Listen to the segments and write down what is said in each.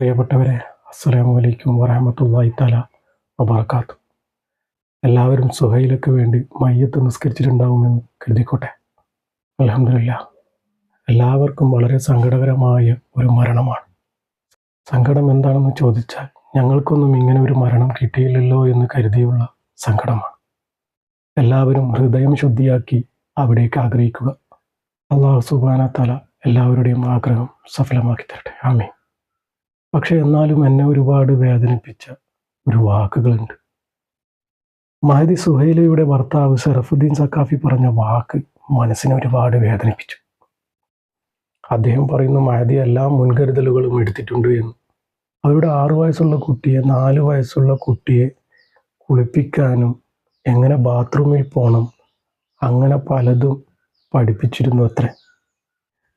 പ്രിയപ്പെട്ടവരെ അസ്സലാമു അലൈക്കും വറഹമത്തല്ലാഹി തല വബർക്കാത്തു എല്ലാവരും സുഹൈലക്ക് വേണ്ടി മയ്യത്ത് നിസ്കരിച്ചിട്ടുണ്ടാവുമെന്ന് കരുതിക്കോട്ടെ. അലഹമില്ല എല്ലാവർക്കും വളരെ സങ്കടകരമായ ഒരു മരണമാണ്. സങ്കടം എന്താണെന്ന് ചോദിച്ചാൽ ഞങ്ങൾക്കൊന്നും ഇങ്ങനെ ഒരു മരണം കിട്ടിയില്ലല്ലോ എന്ന് കരുതിയുള്ള സങ്കടമാണ്. എല്ലാവരും ഹൃദയം ശുദ്ധിയാക്കി അവിടേക്ക് ആഗ്രഹിക്കുക. അള്ളാഹു സുബാന തല എല്ലാവരുടെയും ആഗ്രഹം സഫലമാക്കി തരട്ടെ. ആമേ പക്ഷെ എന്നാലും എന്നെ ഒരുപാട് വേദനിപ്പിച്ച ഒരു വാക്കുകളുണ്ട്. മഹദി സുഹൈലയുടെ ഭർത്താവ് സെറഫുദ്ദീൻ സക്കാഫി പറഞ്ഞ വാക്ക് മനസ്സിനെ ഒരുപാട് വേദനിപ്പിച്ചു. അദ്ദേഹം പറയുന്നു മഹദി എല്ലാ മുൻകരുതലുകളും എടുത്തിട്ടുണ്ട് എന്ന്. അവരുടെ ആറു വയസ്സുള്ള കുട്ടിയെ നാല് വയസ്സുള്ള കുട്ടിയെ കുളിപ്പിക്കാനും എങ്ങനെ ബാത്റൂമിൽ പോകണം അങ്ങനെ പലതും പഠിപ്പിച്ചിരുന്നു അത്രേ.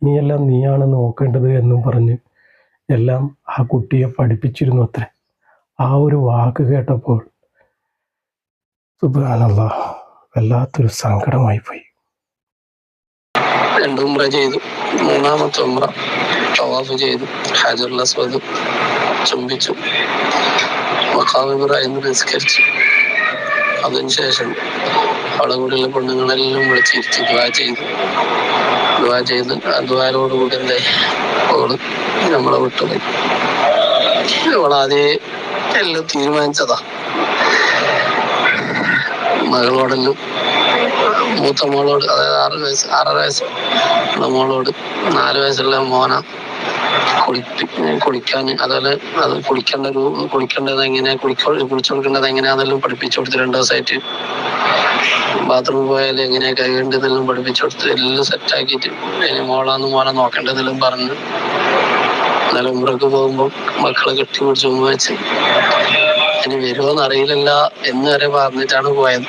നീയെല്ലാം നീയാണ് നോക്കേണ്ടത് എന്നും പറഞ്ഞ് എല്ലാം ആ കുട്ടിയെ പഠിപ്പിച്ചിരുന്നു അത്രേ. ആ ഒരു വാക്ക് കേട്ടപ്പോൾ സുബാനല്ല വല്ലാത്തൊരു സങ്കടമായി പോയി. രണ്ട് ഉമ്ര ചെയ്തു മൂന്നാമത്തെ ഉമ്ര തവാഫ് ചെയ്തു ഹാജറുൽ അസ്വദ് ചുംബിച്ചു. മക്കാമ് എന്ന് നിസ്കരിച്ചു. അതിനുശേഷം അവിടെ കൂടെയുള്ള പെണ്ണുങ്ങളെല്ലാം വിളിച്ചിരുത്തി ദ്വാ ചെയ്തു. ദ്വാ ചെയ്ത് ആ ദുവാരോടുകൂടി എന്തായി അവൾ നമ്മളെ വിട്ടുപോയി അവളാദ്യ എല്ലാം തീരുമാനിച്ചതാ. മകളോടെല്ലാം മൂത്ത മോളോട് അതായത് ആറ് വയസ്സ് ആറര വയസ്സ് മോളോട് നാല് വയസ്സുള്ള മോന കുളിക്കാൻ അതുപോലെ അത് കുളിക്കേണ്ട ഒരു കുളിക്കേണ്ടത് എങ്ങനെയാ? കുളിക്ക കുളിച്ചു എങ്ങനെയാ? അതെല്ലാം പഠിപ്പിച്ചു കൊടുത്ത് രണ്ട് ദിവസമായിട്ട് ബാത്റൂമിൽ പോയാൽ എങ്ങനെയാ? കഴുകേണ്ടതെല്ലാം പഠിപ്പിച്ചു കൊടുത്ത് എല്ലാം സെറ്റാക്കിയിട്ട് മോളാന്ന് മോനെ നോക്കേണ്ടതെല്ലാം പറഞ്ഞ് ഉമ്രക്ക് പോകുമ്പോൾ മക്കളെ കെട്ടി പിടിച്ച് ഉമ്മ വെച്ച് ഇനി വരുമോന്ന് അറിയില്ലല്ല എന്ന് വരെ പറഞ്ഞിട്ടാണ് പോയത്.